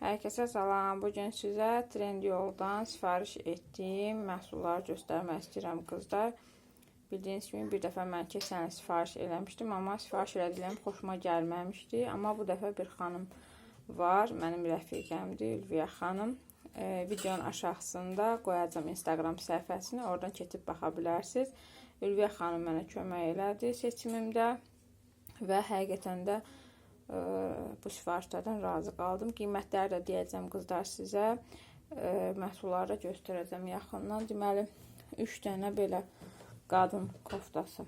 Herkese salam. Bu gün sizə Trendyoldan sifariş etdiyim məhsulları göstərmək istəyirəm qızlar. Bildiyiniz kimi bir dəfə mən keçən sifariş eləmişdim, amma sifariş elədiyim xoşuma gəlməmişdi. Amma bu dəfə bir xanım var, mənim rəfiqəmdir, Ülviyə xanım. E, videonun aşağısında qoyacağam Instagram səhifəsini, oradan keçib baxa bilərsiniz. Ülviyə xanım mənə kömək elədi seçimimdə və həqiqətən də bu sifarişlərdən razı qaldım. Qiymətləri də deyəcəm qızlar sizə. Məhsulları da göstərəcəm yaxından. Deməli 3 dənə belə qadın koftası.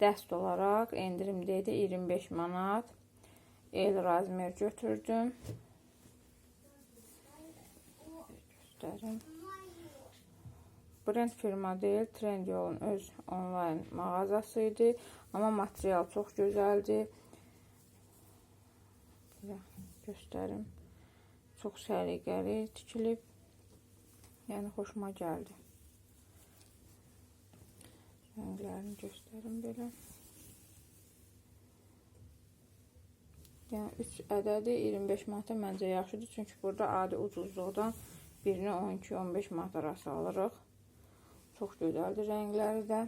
Dəst olaraq endirimdə idi 25 manat. El razmer götürdüm. Göstərim. Brend firma deyil, Trendyolun öz onlayn mağazası idi. Amma material çox gözəldir. Belə göstərim. Çox səliqəli tikilib. Yəni xoşuma gəldi. Rənglərini göstərim belə. Yəni 3 ədədi 25 manata məncə yaxşıdır. Çünki burada adi ucuzluqdan birini 12-15 manat arası alırıq. Çox gözəldir rəngləri də.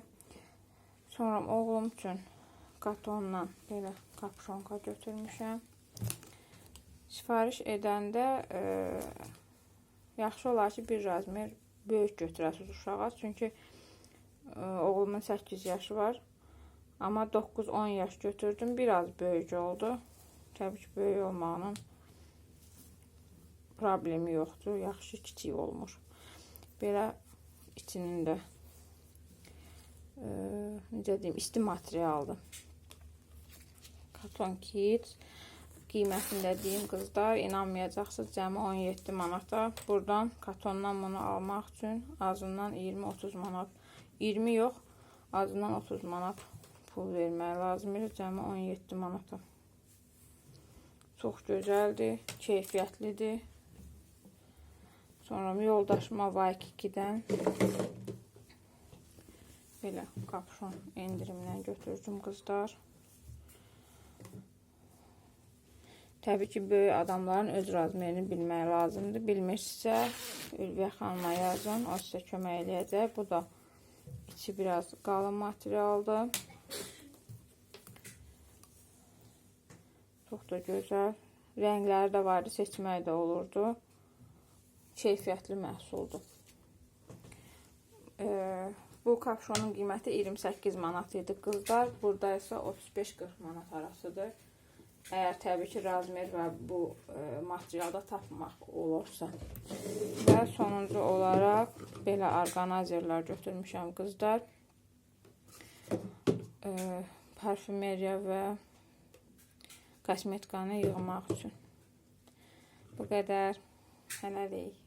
Sonra oğlum üçün katondan belə kapşonka götürmüşəm. Sifariş edəndə e, yaxşı olar ki, bir razmer böyük götürəsiniz uşağa. Çünki e, oğlumun 8 yaşı var. Amma 9-10 yaş götürdüm. Biraz böyük oldu. Təbii ki, böyük olmağının problemi yoxdur. Yaxşı kiçik olmur. Belə içinin də e, necə deyim, isti materialdır. Karton kit qiymətində deyim qızlar, inanmayacaqsınız, cəmi 17 manata. Buradan kartondan bunu almaq üçün azından 20-30 manat, 20 yox, azından 30 manat pul vermək lazımdır. Cəmi 17 manata. Çox gözəldir, keyfiyyətlidir. Sonra yoldaşıma Vaykiki-dən belə kapşon endirimdən götürdüm qızlar. Təbii ki, böyük adamların öz razmerini bilmək lazımdır. Bilmirsə, Ülviyə xanıma yazın, o sizə kömək eləyəcək. Bu da içi biraz qalın materialdır. Çox da gözəl. Rəngləri də vardı, seçmək də olurdu. Keyfiyyətli məhsuldur. Ee, bu kapşonun qiyməti 28 manat idi qızlar. Burada isə 35-40 manat arasıdır. Əgər təbii ki, razmer və bu e, materialda tapmaq olursa. Və sonuncu olaraq belə orqanayzerlər götürmüşəm qızlar. E, parfümeriya və kosmetikanı yığmaq üçün. Bu qədər. Hələlik.